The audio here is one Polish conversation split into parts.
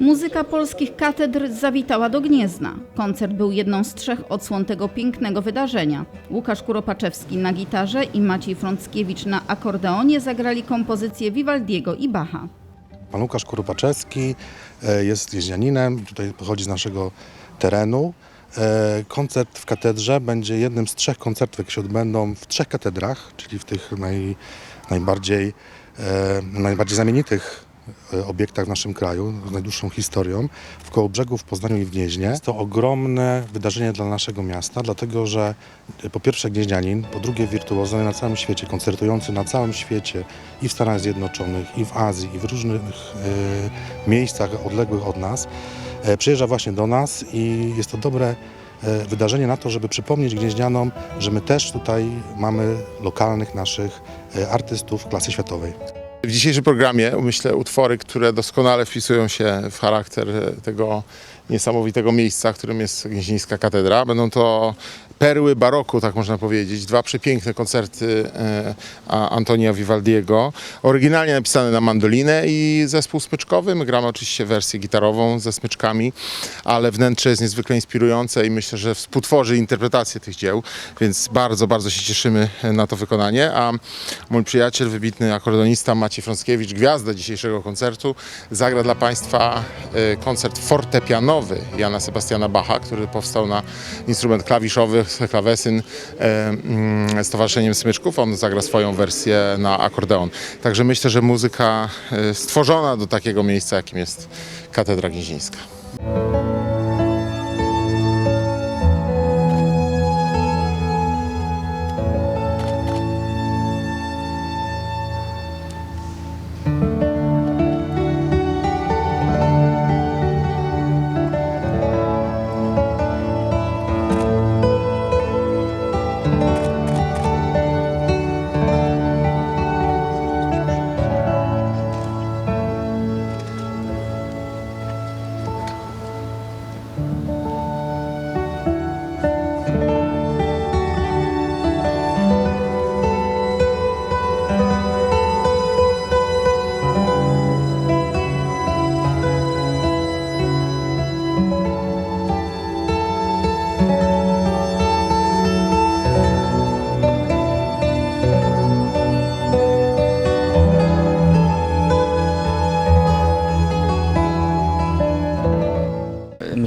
Muzyka polskich katedr zawitała do Gniezna. Koncert był jedną z trzech odsłon tego pięknego wydarzenia. Łukasz Kuropaczewski na gitarze i Maciej Frąckiewicz na akordeonie zagrali kompozycje Vivaldiego i Bacha. Pan Łukasz Kuropaczewski e, jest gnieźnianinem, tutaj pochodzi z naszego terenu. E, Koncert w katedrze będzie jednym z trzech koncertów, jakie się odbędą w trzech katedrach, czyli w tych naj, najbardziej, e, najbardziej znamienitych obiektach w naszym kraju, z najdłuższą historią, w Kołobrzegu, w Poznaniu i w Gnieźnie. Jest to ogromne wydarzenie dla naszego miasta, dlatego że e, po pierwsze gnieźnianin, po drugie wirtuoz znany na całym świecie, koncertujący na całym świecie i w Stanach Zjednoczonych, i w Azji, i w różnych e, miejscach odległych od nas, e, przyjeżdża właśnie do nas i jest to dobre e, wydarzenie na to, żeby przypomnieć gnieźnianom, że my też tutaj mamy lokalnych naszych e, artystów klasy światowej. W dzisiejszym programie myślę utwory, które doskonale wpisują się w charakter tego niesamowitego miejsca, którym jest Gnieźnieńska Katedra. Będą to perły baroku, tak można powiedzieć. Dwa przepiękne koncerty e, Antonia Vivaldiego. Oryginalnie napisane na mandolinę i zespół smyczkowy. My gramy oczywiście wersję gitarową ze smyczkami, ale wnętrze jest niezwykle inspirujące i myślę, że współtworzy interpretację tych dzieł, więc bardzo, bardzo się cieszymy na to wykonanie. A mój przyjaciel, wybitny akordeonista Maciej Frąckiewicz, gwiazda dzisiejszego koncertu, zagra dla Państwa e, koncert fortepianowy Jana Sebastiana Bacha, który powstał na instrument klawiszowy, klawesyn e, mm, Smyczków. On zagra swoją wersję na akordeon. Także myślę, że muzyka e, stworzona do takiego miejsca, jakim jest Katedra Gnieźnieńska.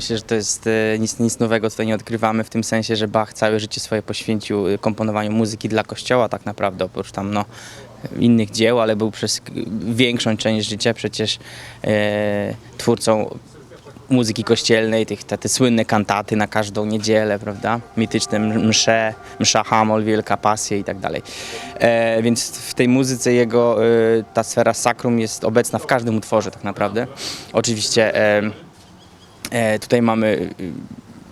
Myślę, że to jest e, nic, nic nowego, tutaj nie odkrywamy w tym sensie, że Bach całe życie swoje poświęcił e, komponowaniu muzyki dla kościoła tak naprawdę, oprócz tam no, innych dzieł, ale był przez większą część życia przecież e, twórcą muzyki kościelnej, tych, te, te słynne kantaty na każdą niedzielę, prawda? Mityczne msze, msza Hamol, Wielka Pasja i tak dalej. E, więc w tej muzyce jego e, ta sfera sakrum jest obecna w każdym utworze tak naprawdę. Oczywiście E, tutaj mamy y,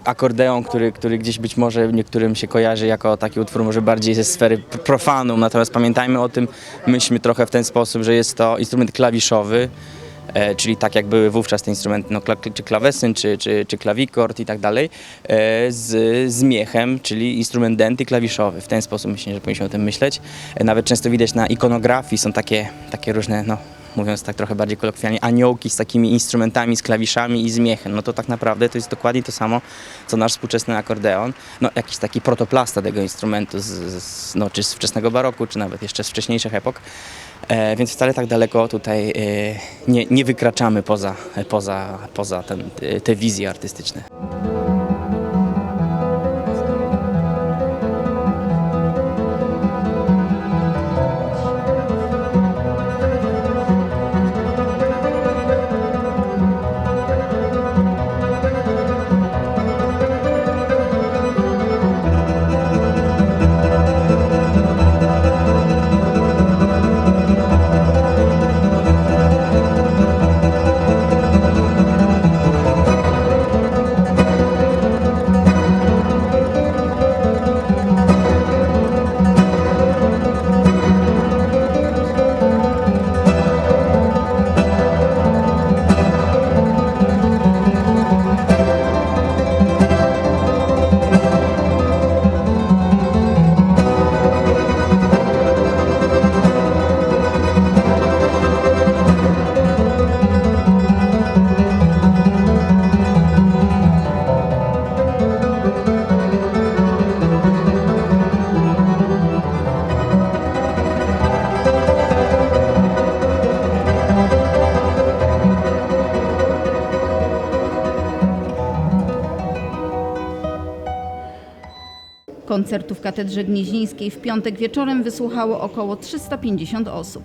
akordeon, który, który gdzieś być może niektórym się kojarzy jako taki utwór może bardziej ze sfery profanum, natomiast pamiętajmy o tym, myślmy trochę w ten sposób, że jest to instrument klawiszowy, e, czyli tak jak były wówczas te instrumenty, no, kla- czy klawesyn, czy, czy, czy klawikord i tak dalej, e, z, z miechem, czyli instrument denty klawiszowy. W ten sposób myślę, że powinniśmy o tym myśleć. E, nawet często widać na ikonografii są takie, takie różne, no, mówiąc tak trochę bardziej kolokwialnie, aniołki z takimi instrumentami, z klawiszami i z miechem. No to tak naprawdę to jest dokładnie to samo, co nasz współczesny akordeon. No jakiś taki protoplasta tego instrumentu, z, z, no, czy z wczesnego baroku, czy nawet jeszcze z wcześniejszych epok. E, więc wcale tak daleko tutaj e, nie, nie wykraczamy poza, poza, poza ten, te wizje artystyczne. Koncertu w Katedrze Gnieźnieńskiej w piątek wieczorem wysłuchało około 350 osób.